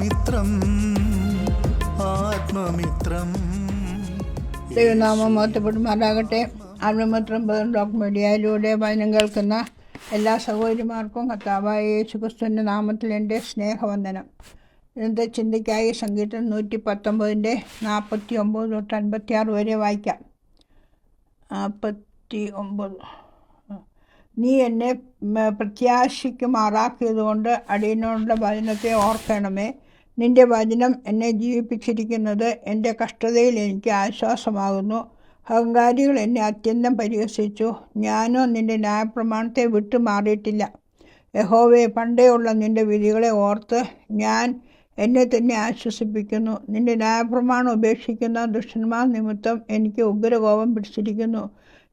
ആത്മമിത്രം ആത്മമിത്രം. ദൈവനാമം മഹത്വപ്പെടുമാറാകട്ടെ ആത്മമിത്രം ഡോക്ടർ മീഡിയയിലൂടെ വചനം കേൾക്കുന്ന എല്ലാ സഹോദരിമാർക്കും കർത്താവായ യേശു ക്രിസ്തുവിന്റെ നാമത്തിൽ എന്റെ സ്നേഹവന്ദനം. ഇന്നത്തെ ചിന്തയ്ക്കായി സംഗീതം നൂറ്റി പത്തൊമ്പതിന്റെ നാൽപ്പത്തി ഒമ്പത് തൊട്ട് അൻപത്തി ആറ് വരെ വായിക്കാം. നാൽപ്പത്തി ഒമ്പത് നീ എന്നെ പ്രത്യാശിക്കുമാറാക്കിയതുകൊണ്ട് അടിയനോടുള്ള വചനത്തെ ഓർക്കണമേ. നിന്റെ വചനം എന്നെ ജീവിപ്പിച്ചിരിക്കുന്നത് എന്റെ കഷ്ടതയിൽ എനിക്ക് ആശ്വാസമാകുന്നു. അഹങ്കാരികൾ എന്നെ അത്യന്തം പരിഹസിച്ചു. ഞാനോ നിന്റെ ന്യായപ്രമാണത്തെ വിട്ടു മാറിയിട്ടില്ല. യഹോവയെ പണ്ടേയുള്ള നിന്റെ വിധികളെ ഓർത്ത് ഞാൻ എന്നെ തന്നെ ആശ്വസിപ്പിക്കുന്നു. നിന്റെ ന്യായപ്രമാണം ഉപേക്ഷിക്കുന്ന ദുഷ്ടന്മാർ നിമിത്തം എനിക്ക് ഉഗ്രകോപം പിടിച്ചിരിക്കുന്നു.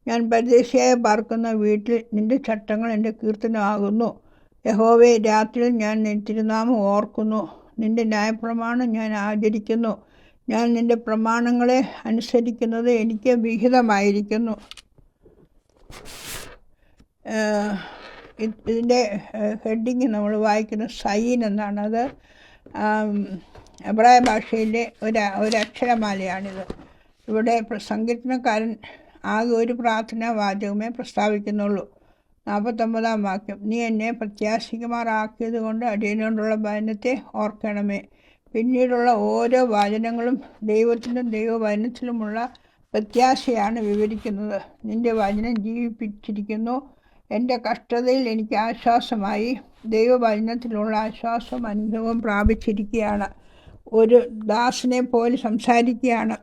ഞാൻ പരദേശിയായി പാർക്കുന്ന വീട്ടിൽ നിന്റെ ചട്ടങ്ങൾ എന്റെ കീർത്തനമാകുന്നു. യഹോവയെ രാത്രിയിൽ ഞാൻ തിരുനാമം ഓർക്കുന്നു. നിന്റെ ന്യായപ്രമാണം ഞാൻ ആചരിക്കുന്നു. ഞാൻ നിന്റെ പ്രമാണങ്ങളെ അനുസരിക്കുന്നത് എനിക്ക് വിഹിതമായിരിക്കുന്നു. ഇതിന്റെ ഹെഡിങ് നമ്മൾ വായിക്കുന്ന സൈൻ എന്നാണ് അത്. ആം, എബ്രായ ഭാഷയിലെ ഒരു ഒരക്ഷരമാലയാണിത്. ഇവിടെ സങ്കീർത്തനക്കാരൻ ആകെ ഒരു പ്രാർത്ഥനാ വാചകമേ പ്രസ്താവിക്കുന്നുള്ളൂ. നാൽപ്പത്തൊമ്പതാം വാക്യം. നീ എന്നെ പ്രത്യാശിക്കുമാറാക്കിയത് കൊണ്ട് അടിയനോടുള്ള ഭയനത്തെ ഓർക്കണമേ. പിന്നീടുള്ള ഓരോ വചനങ്ങളും ദൈവത്തിലും ദൈവവചനത്തിലുമുള്ള പ്രത്യാശയാണ് വിവരിക്കുന്നത്. നിന്റെ വചനം ജീവിപ്പിച്ചിരിക്കുന്നു. എന്റെ കഷ്ടതയിൽ എനിക്ക് ആശ്വാസമായി. ദൈവവചനത്തിലുള്ള ആശ്വാസം അനുഭവം പ്രാപിച്ചിരിക്കുകയാണ്. ഒരു ദാസനെ പോലെ സംസാരിക്കുകയാണ്.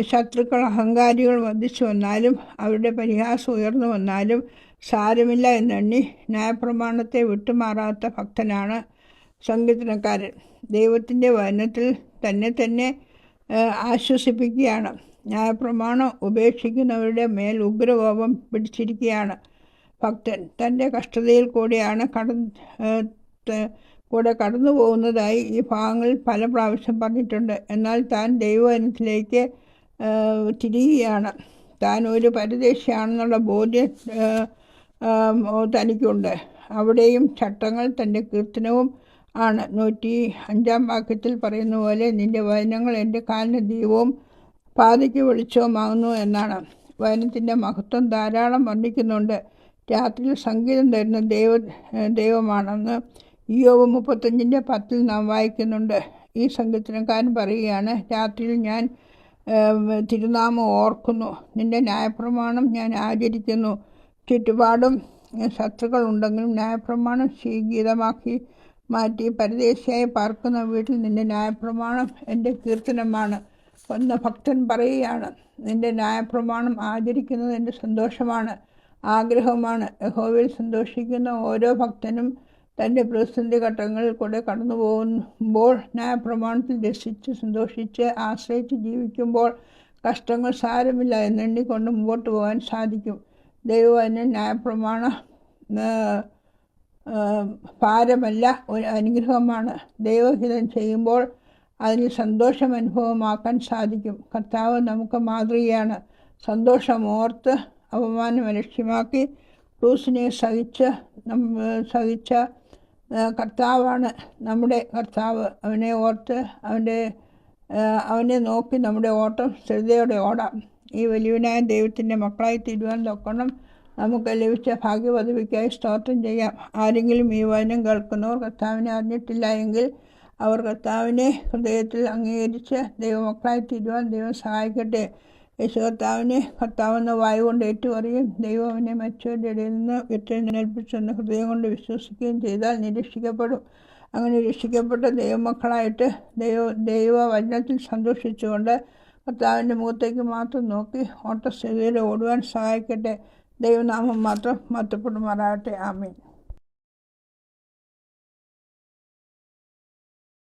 ശത്രുക്കൾ അഹങ്കാരികൾ വർദ്ധിച്ചു വന്നാലും അവരുടെ പരിഹാസം ഉയർന്നു വന്നാലും സാരമില്ല എന്നെണ്ണി. ന്യായപ്രമാണത്തെ വിട്ടുമാറാത്ത ഭക്തനാണ് സംഗീതനക്കാരൻ. ദൈവത്തിന്റെ വചനത്തിൽ തന്നെ തന്നെ ആശ്വസിപ്പിക്കുകയാണ്. ന്യായപ്രമാണം ഉപേക്ഷിക്കുന്നവരുടെ മേൽ ഉഗ്രകോപം പിടിച്ചിരിക്കുകയാണ് ഭക്തൻ. തന്റെ കഷ്ടതയിൽ കൂടിയാണ് കടന്ന് കൂടെ കടന്നു പോകുന്നതായി ഈ ഭാഗങ്ങളിൽ പല പ്രാവശ്യം പറഞ്ഞിട്ടുണ്ട്. എന്നാൽ താൻ ദൈവവനത്തിലേക്ക് തിരിയുകയാണ്. താൻ ഒരു പരദേശിയാണെന്നുള്ള ബോധ്യം തനിക്കുണ്ട് അവിടെയും ചട്ടങ്ങൾ തന്റെ കീർത്തനവും ആണ്. നൂറ്റി അഞ്ചാം വാക്യത്തിൽ പറയുന്ന പോലെ നിന്റെ വചനങ്ങൾ എന്റെ കാലിന് ദീപവും പാതയ്ക്ക് വെളിച്ചവുമാകുന്നു എന്നാണ്. വചനത്തിന്റെ മഹത്വം ധാരാളം വർണിക്കുന്നുണ്ട്. രാത്രിയിൽ സംഗീതം തരുന്ന ദൈവ ദൈവമാണെന്ന് ഇയോവ് മുപ്പത്തഞ്ചിന്റെ പത്തിൽ നാം വായിക്കുന്നുണ്ട്. ഈ സംഗീതനക്കാരൻ പറയുകയാണ് രാത്രിയിൽ ഞാൻ തിരുനാമം ഓർക്കുന്നു. നിന്റെ ന്യായപ്രമാണം ഞാൻ ആചരിക്കുന്നു. ചുറ്റുപാടും ശത്രുക്കളുണ്ടെങ്കിലും ന്യായപ്രമാണം സ്വീകീതമാക്കി മാറ്റി പരദേശിയായി പാർക്കുന്ന വീട്ടിൽ നിന്റെ ന്യായപ്രമാണം എന്റെ കീർത്തനമാണ്. ഒന്ന് ഭക്തൻ പറയുകയാണ് നിന്റെ ന്യായപ്രമാണം ആചരിക്കുന്നത് എന്റെ സന്തോഷമാണ് ആഗ്രഹമാണ് യഹോവയിൽ സന്തോഷിക്കുന്ന ഓരോ ഭക്തനും തന്റെ പ്രതിസന്ധി ഘട്ടങ്ങളിൽ കൂടെ കടന്നു പോകുമ്പോൾ ന്യായപ്രമാണത്തിൽ രസിച്ച് സന്തോഷിച്ച് ആശ്രയിച്ച് ജീവിക്കുമ്പോൾ കഷ്ടങ്ങൾ സാരമില്ല എന്നെണ്ണിക്കൊണ്ട് മുമ്പോട്ട് പോകാൻ സാധിക്കും. ദൈവവചന ന്യായപ്രമാണ ആ, ആ, ഭാരമല്ല ഒരു അനുഗ്രഹമാണ്. ദൈവഹിതം ചെയ്യുമ്പോൾ അതിന് സന്തോഷം അനുഭവമാക്കാൻ സാധിക്കും. കർത്താവ് നമുക്ക് മാതൃകയാണ്. സന്തോഷം ഓർത്ത് അപമാനം ലക്ഷ്യമാക്കി ക്രൂസിനെ സഹിച്ച് സഹിച്ച കർത്താവാണ് നമ്മുടെ കർത്താവ്. അവനെ ഓർത്ത് അവന്റെ അവനെ നോക്കി നമ്മുടെ ഓട്ടം ശ്രദ്ധയോടെ ഓടാം. ഈ വലിയവനായ ദൈവത്തിന്റെ മക്കളായി തീരുവാൻ തൊക്കണം നമുക്ക് ലഭിച്ച ഭാഗ്യപദവിക്കായി സ്തോത്രം ചെയ്യാം. ആരെങ്കിലും ഈ വചനം കേൾക്കുന്നവർ കർത്താവിനെ അറിഞ്ഞിട്ടില്ല എങ്കിൽ അവർ കർത്താവിനെ ഹൃദയത്തിൽ അംഗീകരിച്ച് ദൈവമക്കളായി തീരുവാൻ ദൈവം സഹായിക്കട്ടെ. യേശു കർത്താവിനെ കർത്താവെന്ന് വായു കൊണ്ട് ഏറ്റുപറയും. ദൈവം അവനെ മറ്റവരുടെ ഇടയിൽ നിന്ന് വിട്ടെഴുന്നേൽപ്പിച്ചെന്ന് ഹൃദയം കൊണ്ട് വിശ്വസിക്കുകയും ചെയ്താൽ നിരീക്ഷിക്കപ്പെടും അങ്ങനെ രക്ഷിക്കപ്പെട്ട ദൈവമക്കളായിട്ട് ദൈവ ദൈവവചനത്തിൽ സന്തോഷിച്ചുകൊണ്ട് കർത്താവിന്റെ മുഖത്തേക്ക് മാത്രം നോക്കി ഓട്ടസ്ഥിതിയിൽ ഓടുവാൻ സഹായിക്കട്ടെ. ദൈവനാമം മാത്രം മഹത്വപ്പെടുമാറാകട്ടെ. ആമീൻ.